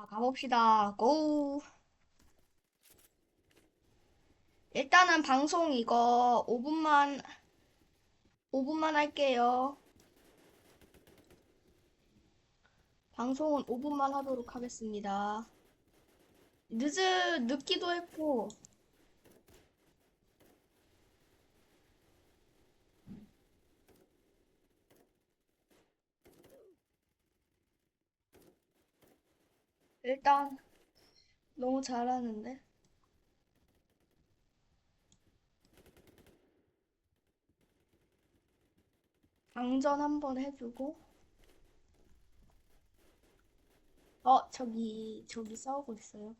자, 가봅시다. 고! 일단은 방송 이거 5분만, 5분만 할게요. 방송은 5분만 하도록 하겠습니다. 늦은, 늦기도 했고, 일단, 너무 잘하는데? 방전 한번 해주고, 어, 저기, 저기 싸우고 있어요.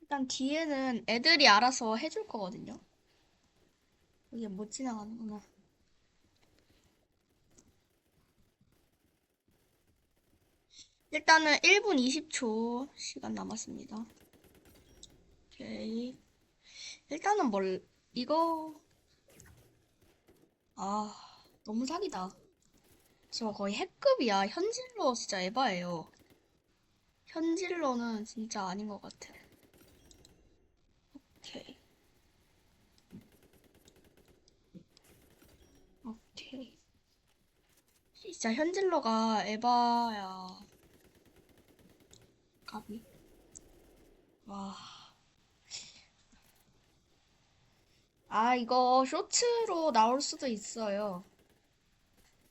일단 뒤에는 애들이 알아서 해줄 거거든요. 이게 못 지나가는구나. 일단은 1분 20초 시간 남았습니다. 오케이. 일단은 뭘, 이거, 아, 너무 사기다. 저 거의 핵급이야. 현질러 진짜 에바예요. 현질러는 진짜 아닌 것 같아. 오케이. 오케이. 진짜 현질러가 에바야. 가비. 와. 아, 이거 쇼츠로 나올 수도 있어요.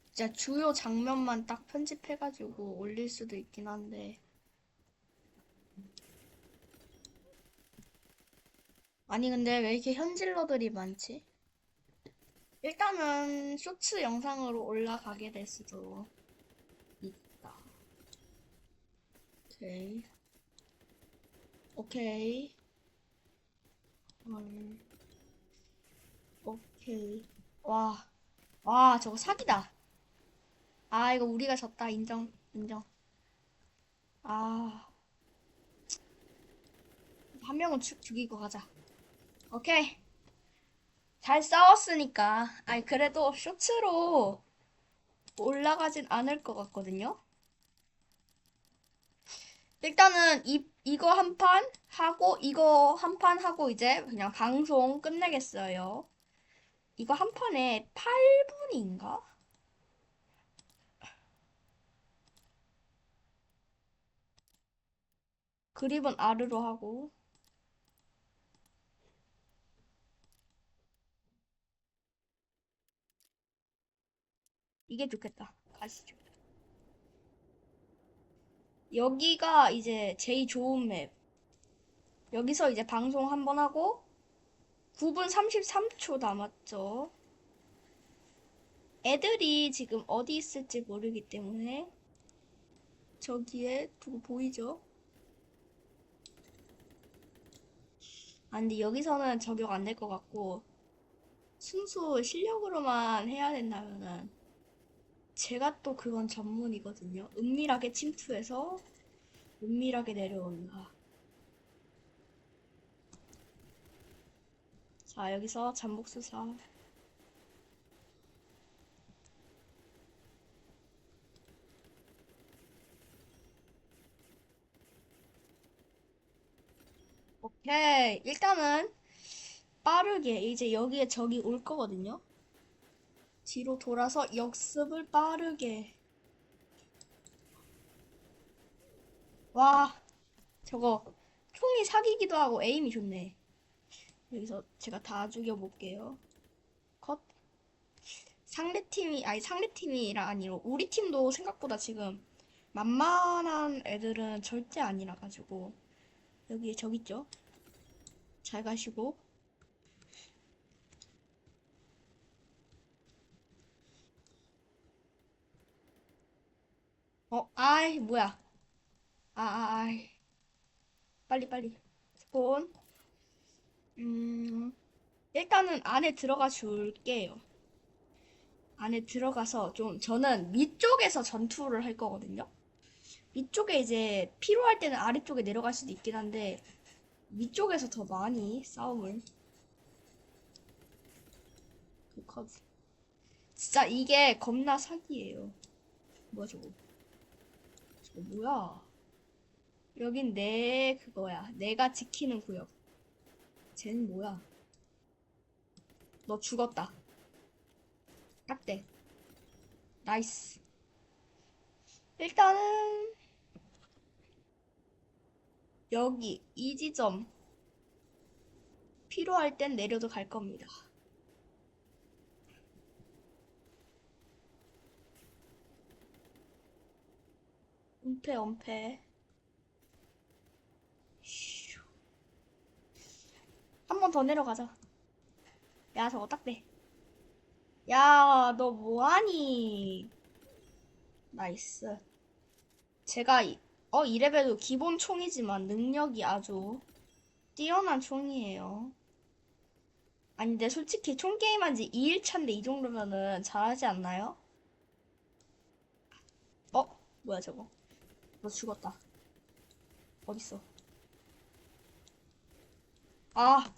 진짜 주요 장면만 딱 편집해가지고 올릴 수도 있긴 한데. 아니, 근데 왜 이렇게 현질러들이 많지? 일단은 쇼츠 영상으로 올라가게 될 수도 있다. 오케이. 오케이. 헐. 오케이. 와. 와, 저거 사기다. 아, 이거 우리가 졌다. 인정, 인정. 아, 한 명은 죽, 죽이고 가자. 오케이. 잘 싸웠으니까. 아니, 그래도 쇼츠로 올라가진 않을 것 같거든요. 일단은 이, 이거 한 판 하고, 이거 한 판 하고 이제 그냥 방송 끝내겠어요. 이거 한 판에 8분인가? 그립은 아르로 하고. 이게 좋겠다. 가시죠. 여기가 이제 제일 좋은 맵. 여기서 이제 방송 한 번 하고 9분 33초 남았죠. 애들이 지금 어디 있을지 모르기 때문에 저기에 누구 보이죠? 아, 근데 여기서는 적용 안 될 것 같고 순수 실력으로만 해야 된다면은 제가 또 그건 전문이거든요. 은밀하게 침투해서 은밀하게 내려온다. 자, 여기서 잠복수사. 오케이. 일단은 빠르게 이제 여기에 적이 올 거거든요. 뒤로 돌아서 역습을 빠르게. 와, 저거 총이 사기기도 하고 에임이 좋네. 여기서 제가 다 죽여볼게요. 컷. 상대팀이, 아니 상대팀이라 아니로 우리 팀도 생각보다 지금 만만한 애들은 절대 아니라 가지고 여기에 적 있죠? 잘 가시고 어, 아이 뭐야 아, 아, 아이 빨리 빨리 스폰 음 일단은 안에 들어가 줄게요 안에 들어가서 좀 저는 위쪽에서 전투를 할 거거든요 위쪽에 이제 필요할 때는 아래쪽에 내려갈 수도 있긴 한데 위쪽에서 더 많이 싸움을. 진짜 이게 겁나 사기예요. 뭐야 저거? 저거 뭐야? 여긴 내 그거야. 내가 지키는 구역. 쟤는 뭐야? 너 죽었다. 딱대. 나이스. 일단은 여기 이 지점 필요할 땐 내려도 갈 겁니다. 은폐 은폐. 한 번 더 내려가자. 야 저거 딱대. 야 너 뭐하니? 나이스. 제가 이, 어, 이레벨도 기본 총이지만 능력이 아주 뛰어난 총이에요. 아니, 근데 솔직히 총 게임한 지 2일차인데 이 정도면은 잘하지 않나요? 어? 뭐야 저거? 너 죽었다. 어딨어? 아,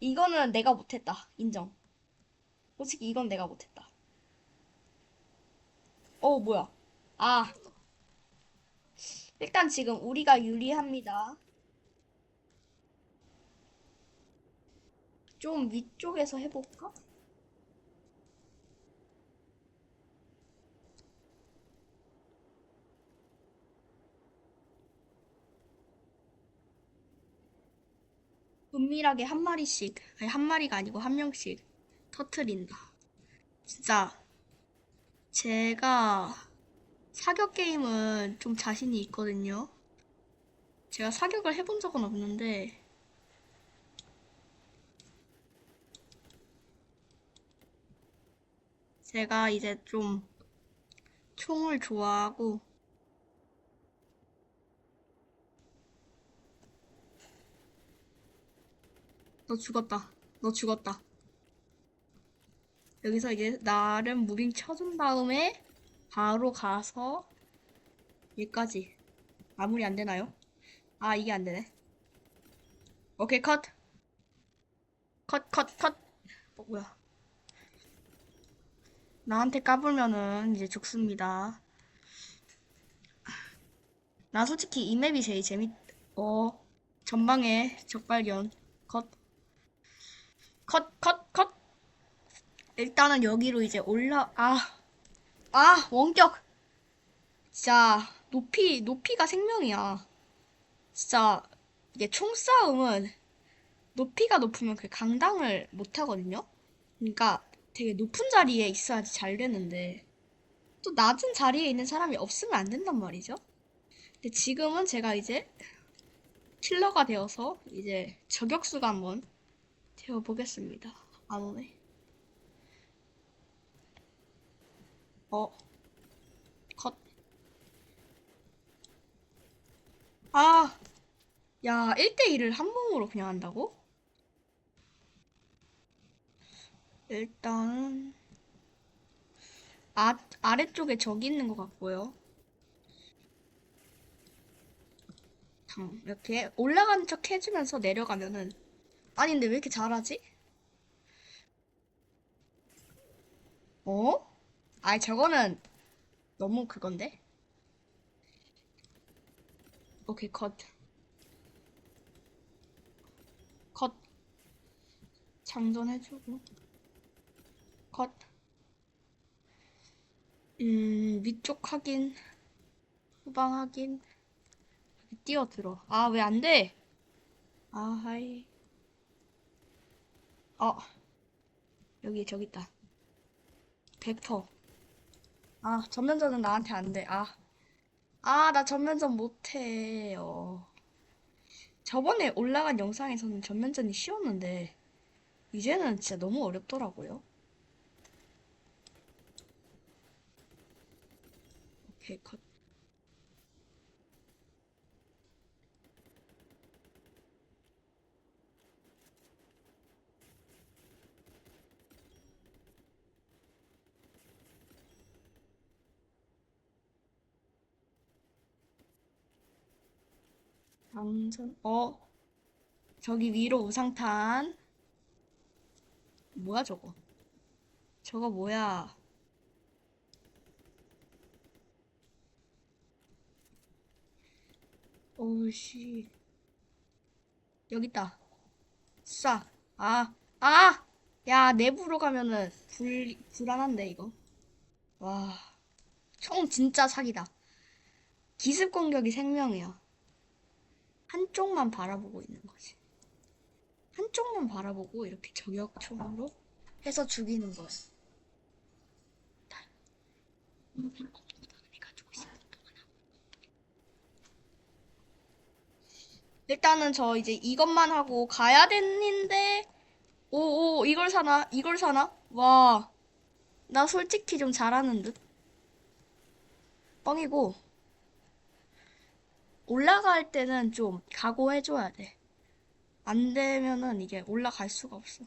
이거는 내가 못했다. 인정. 솔직히 이건 내가 못했다. 어, 뭐야? 아, 일단 지금 우리가 유리합니다. 좀 위쪽에서 해볼까? 은밀하게 한 마리씩, 아니 한 마리가 아니고 한 명씩 터트린다. 진짜 제가 사격 게임은 좀 자신이 있거든요. 제가 사격을 해본 적은 없는데 제가 이제 좀 총을 좋아하고 너 죽었다. 너 죽었다. 여기서 이제 나름 무빙 쳐준 다음에 바로 가서 여기까지 마무리 안 되나요? 아 이게 안 되네. 오케이 컷. 컷 컷 컷. 어, 뭐야? 나한테 까불면은 이제 죽습니다. 나 솔직히 이 맵이 제일 재밌. 어 전방에 적발견. 컷. 컷 컷 컷. 일단은 여기로 이제 올라. 아. 아, 원격. 진짜, 높이, 높이가 생명이야. 진짜, 이게 총싸움은 높이가 높으면 그 강당을 못 하거든요? 그러니까 되게 높은 자리에 있어야지 잘 되는데, 또 낮은 자리에 있는 사람이 없으면 안 된단 말이죠? 근데 지금은 제가 이제 킬러가 되어서 이제 저격수가 한번 되어보겠습니다. 안 오네. 어, 컷. 아, 야, 1대1을 한 몸으로 그냥 한다고? 일단, 아, 아래쪽에 적이 있는 것 같고요. 당, 이렇게 올라가는 척 해주면서 내려가면은, 아니, 근데 왜 이렇게 잘하지? 어? 아이, 저거는 너무 그건데? 오케이, 컷. 컷. 장전해주고. 컷. 음, 위쪽 확인. 후방 확인. 뛰어들어. 아, 왜 안 돼? 아, 하이. 어. 여기, 저기 있다. 벡터. 아, 전면전은 나한테 안 돼. 아. 아, 나 전면전 못해 요. 저번에 올라간 영상에서는 전면전이 쉬웠는데, 이제는 진짜 너무 어렵더라고요. 오케이, 컷. 강선 어? 저기 위로 우상탄. 뭐야 저거? 저거 뭐야? 오우씨. 여기 있다. 싸 아 아 야 내부로 가면은 불 불안한데 이거. 와 총 진짜 사기다. 기습 공격이 생명이야. 한쪽만 바라보고 있는 거지. 한쪽만 바라보고 이렇게 저격총으로 해서 죽이는 거야. 일단은 저 이제 이것만 하고 가야 되는데 오오 이걸 사나? 이걸 사나? 와. 나 솔직히 좀 잘하는 듯. 뻥이고 올라갈 때는 좀 각오해줘야 돼. 안 되면은 이게 올라갈 수가 없어.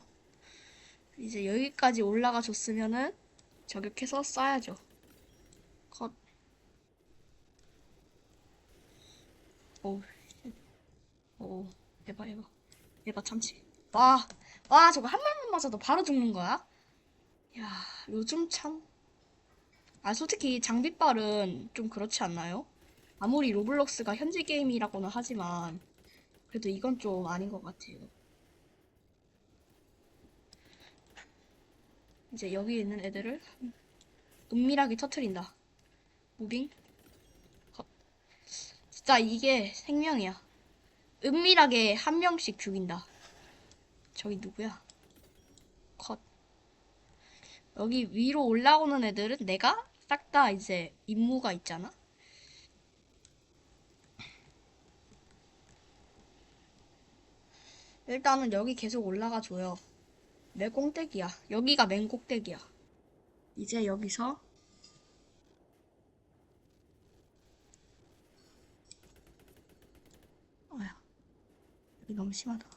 이제 여기까지 올라가 줬으면은 저격해서 쏴야죠. 컷. 오, 오, 에바, 에바. 에바 참치. 와, 와, 저거 한 발만 맞아도 바로 죽는 거야? 야, 요즘 참. 아, 솔직히 장비빨은 좀 그렇지 않나요? 아무리 로블록스가 현지 게임이라고는 하지만, 그래도 이건 좀 아닌 것 같아요. 이제 여기 있는 애들을 은밀하게 터트린다. 무빙. 컷. 진짜 이게 생명이야. 은밀하게 한 명씩 죽인다. 저기 누구야? 컷. 여기 위로 올라오는 애들은 내가 싹 다 이제 임무가 있잖아. 일단은 여기 계속 올라가 줘요. 내 꼭대기야. 여기가 맨 꼭대기야. 이제 여기서 아야 여기 너무 심하다.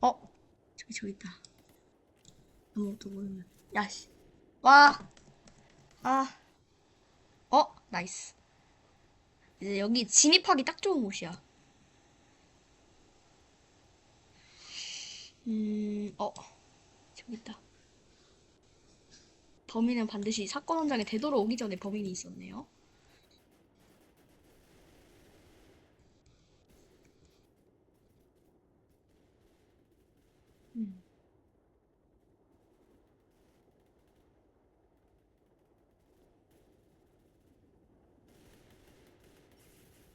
어 저기 저기 있다. 아무것도 모르면 야씨 와 아. 어 나이스. 이제 여기 진입하기 딱 좋은 곳이야. 음, 어, 저기 있다. 범인은 반드시 사건 현장에 되돌아오기 전에 범인이 있었네요. 음.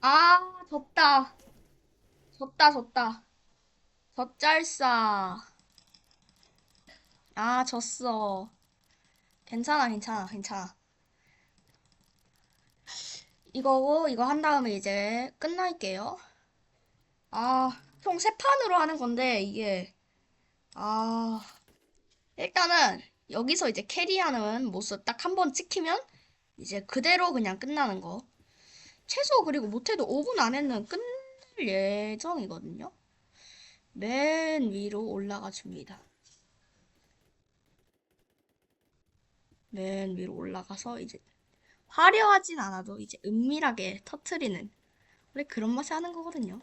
아, 졌다. 졌다, 졌다. 젖잘싸. 아, 졌어. 괜찮아, 괜찮아, 괜찮아. 이거고, 이거 한 다음에 이제 끝날게요. 아, 총 세 판으로 하는 건데, 이게, 아, 일단은 여기서 이제 캐리하는 모습 딱 한 번 찍히면 이제 그대로 그냥 끝나는 거. 최소 그리고 못해도 5분 안에는 끝낼 예정이거든요. 맨 위로 올라가 줍니다. 맨 위로 올라가서 이제 화려하진 않아도 이제 은밀하게 터트리는 원래 그런 맛이 하는 거거든요.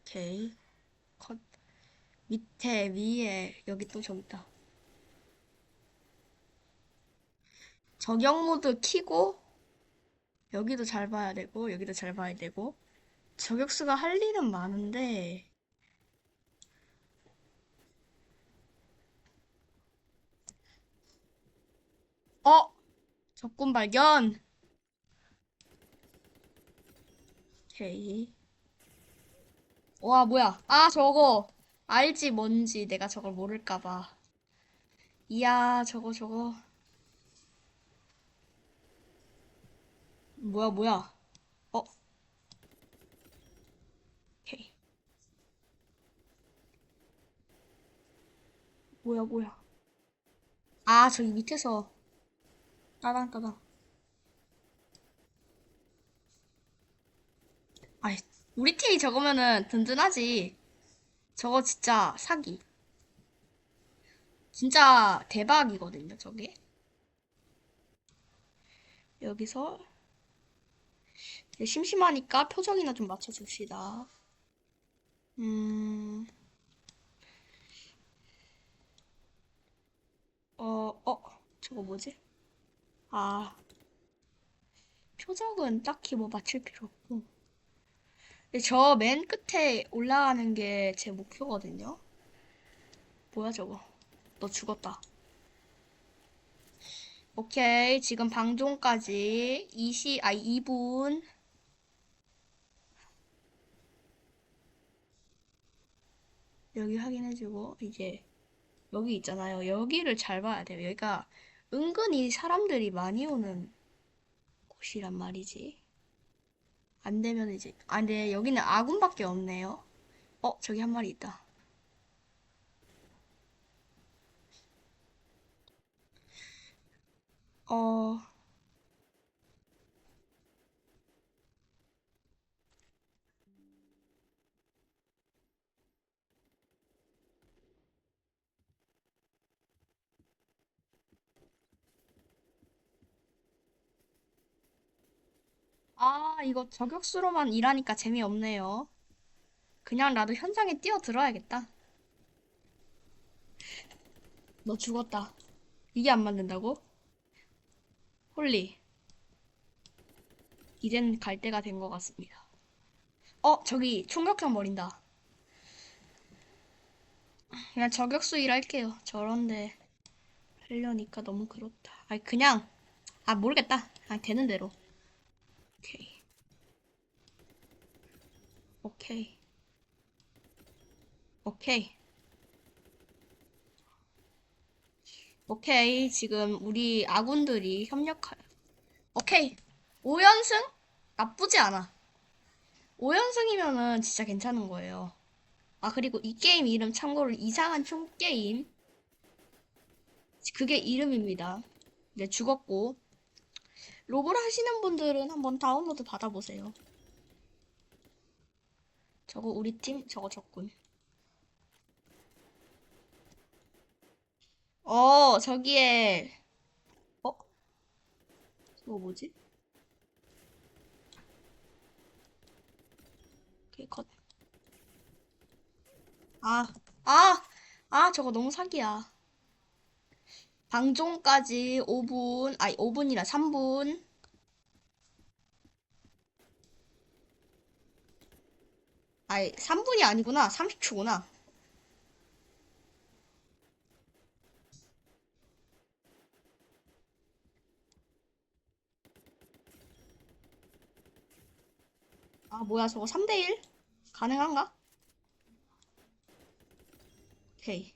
오케이. 컷. 밑에 위에 여기 또 저기 있다. 저격 모드 키고 여기도 잘 봐야 되고 여기도 잘 봐야 되고 저격수가 할 일은 많은데 어? 적군 발견. 오케이. 와, 뭐야. 아, 저거. 알지, 뭔지. 내가 저걸 모를까봐. 이야, 저거, 저거. 뭐야, 뭐야. 어? 오케이. 뭐야, 뭐야. 아, 저기 밑에서. 따당. 아이, 우리 팀이 저거면은 든든하지. 저거 진짜 사기. 진짜 대박이거든요, 저게. 여기서 심심하니까 표정이나 좀 맞춰줍시다. 음, 어, 어, 저거 뭐지? 아, 표적은 딱히 뭐 맞출 필요 없고. 저 맨 끝에 올라가는 게 제 목표거든요. 뭐야 저거? 너 죽었다. 오케이, 지금 방종까지 20, 아 2분. 여기 확인해주고 이제 여기 있잖아요. 여기를 잘 봐야 돼요. 여기가 은근히 사람들이 많이 오는 곳이란 말이지. 안 되면 이제 아 근데 여기는 아군밖에 없네요. 어 저기 한 마리 있다. 어 아, 이거 저격수로만 일하니까 재미없네요. 그냥 나도 현장에 뛰어들어야겠다. 너 죽었다. 이게 안 맞는다고? 홀리. 이젠 갈 때가 된 것 같습니다. 어, 저기 총격형 버린다. 그냥 저격수 일할게요. 저런데 하려니까 너무 그렇다. 아니, 그냥, 아, 모르겠다. 아, 되는 대로. 오케이. 오케이. 오케이. 오케이. 지금 우리 아군들이 협력할. 오케이. 5연승? 나쁘지 않아. 5연승이면은 진짜 괜찮은 거예요. 아, 그리고 이 게임 이름 참고로 이상한 총 게임. 그게 이름입니다. 네, 죽었고. 로블 하시는 분들은 한번 다운로드 받아보세요. 저거 우리 팀, 저거 적군. 어, 저기에, 어? 저거 뭐지? 오케이, 컷. 아, 아, 아, 저거 너무 사기야. 방종까지 5분, 아니 5분이라 3분. 아니 3분이 아니구나. 30초구나. 아, 뭐야, 저거 3대1? 가능한가? 오케이.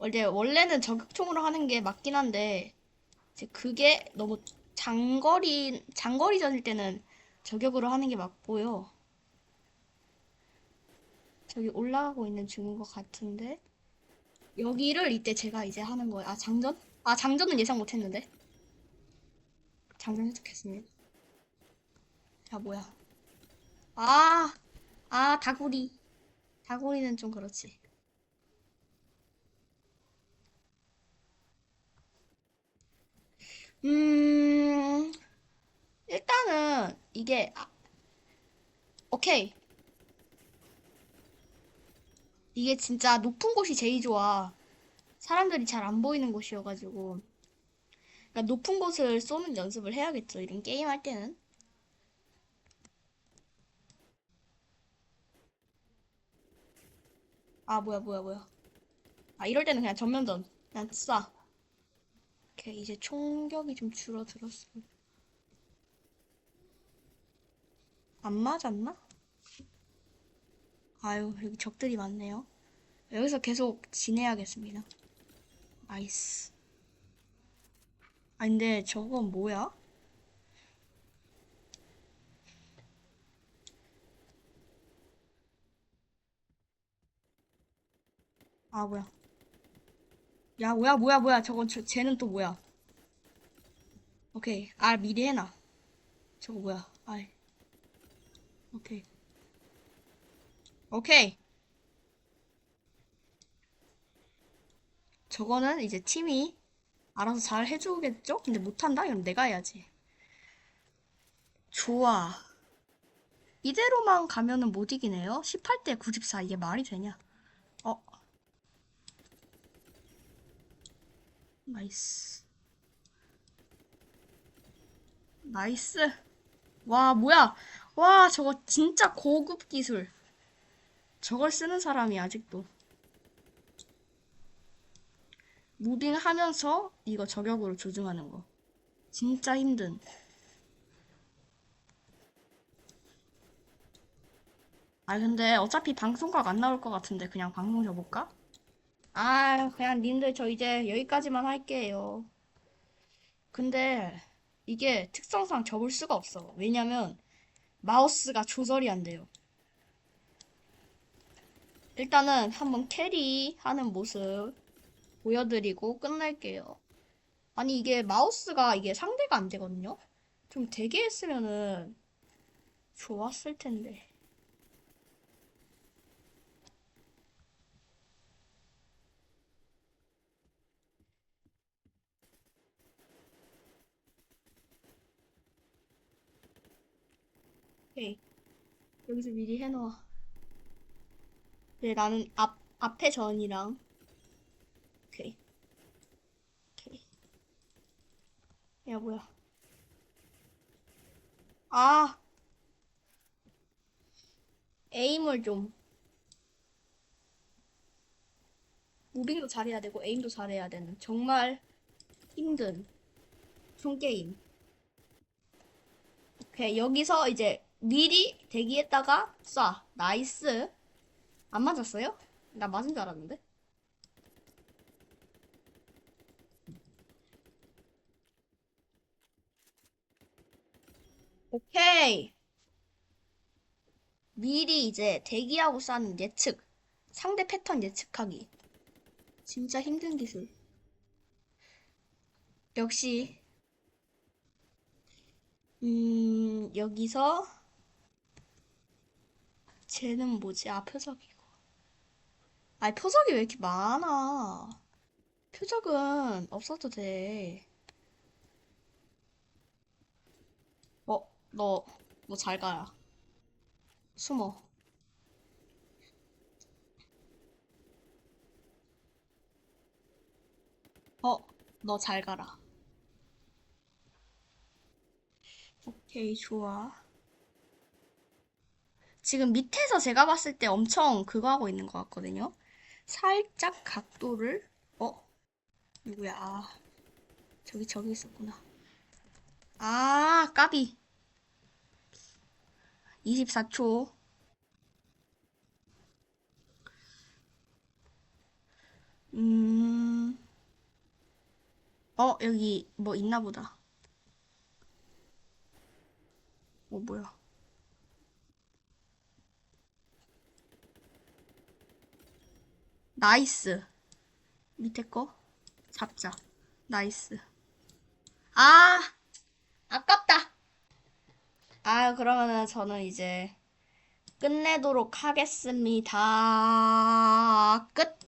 원래, 원래는 저격총으로 하는 게 맞긴 한데, 이제 그게 너무 장거리, 장거리전일 때는 저격으로 하는 게 맞고요. 저기 올라가고 있는 중인 것 같은데, 여기를 이때 제가 이제 하는 거예요. 아, 장전? 아, 장전은 예상 못 했는데. 장전 해석했습니다. 야, 뭐야. 아, 아, 다구리. 다구리는 좀 그렇지. 음, 일단은 이게, 아, 오케이. 이게 진짜 높은 곳이 제일 좋아. 사람들이 잘 안 보이는 곳이어가지고. 그러니까 높은 곳을 쏘는 연습을 해야겠죠. 이런 게임 할 때는. 아, 뭐야, 뭐야, 뭐야. 아, 이럴 때는 그냥 전면전. 그냥 쏴. 오케이, 이제 총격이 좀 줄어들었어. 안 맞았나? 아유, 여기 적들이 많네요. 여기서 계속 지내야겠습니다. 나이스. 아, 근데 저건 뭐야? 아, 뭐야. 야, 뭐야, 뭐야, 뭐야. 저건, 저, 쟤는 또 뭐야. 오케이. 아, 미리 해놔. 저거 뭐야. 아이. 오케이. 오케이. 저거는 이제 팀이 알아서 잘 해주겠죠? 근데 못한다? 이건 내가 해야지. 좋아. 이대로만 가면은 못 이기네요. 18대 94 이게 말이 되냐? 어, 나이스. 나이스. 와, 뭐야. 와, 저거 진짜 고급 기술. 저걸 쓰는 사람이 아직도. 무빙 하면서 이거 저격으로 조준하는 거. 진짜 힘든. 아, 근데 어차피 방송각 안 나올 것 같은데 그냥 방송 접을까? 아, 그냥 님들 저 이제 여기까지만 할게요. 근데 이게 특성상 접을 수가 없어. 왜냐면 마우스가 조절이 안 돼요. 일단은 한번 캐리 하는 모습 보여드리고 끝낼게요. 아니 이게 마우스가 이게 상대가 안 되거든요? 좀 되게 했으면은 좋았을 텐데. 오케이. 여기서 미리 해놓아. 네, 나는 앞, 앞에 전이랑. 오케이. 오케이. 야, 뭐야. 아! 에임을 좀. 무빙도 잘해야 되고, 에임도 잘해야 되는. 정말 힘든 총게임. 오케이, 여기서 이제 미리 대기했다가 쏴. 나이스. 안 맞았어요? 나 맞은 줄 알았는데. 오케이. 미리 이제 대기하고 쏴는 예측. 상대 패턴 예측하기. 진짜 힘든 기술. 역시, 음, 여기서, 쟤는 뭐지? 아, 표적이고. 아니, 표적이 왜 이렇게 많아? 표적은 없어도 돼. 어, 너, 너 잘 가라. 숨어. 어, 너 잘 가라. 오케이, 좋아. 지금 밑에서 제가 봤을 때 엄청 그거 하고 있는 것 같거든요. 살짝 각도를, 어, 누구야? 아, 저기, 저기 있었구나. 아, 까비. 24초. 음, 어, 여기 뭐 있나 보다. 어, 뭐야. 나이스. 밑에 거 잡자. 나이스. 아, 아깝다. 아, 그러면은 저는 이제 끝내도록 하겠습니다. 끝.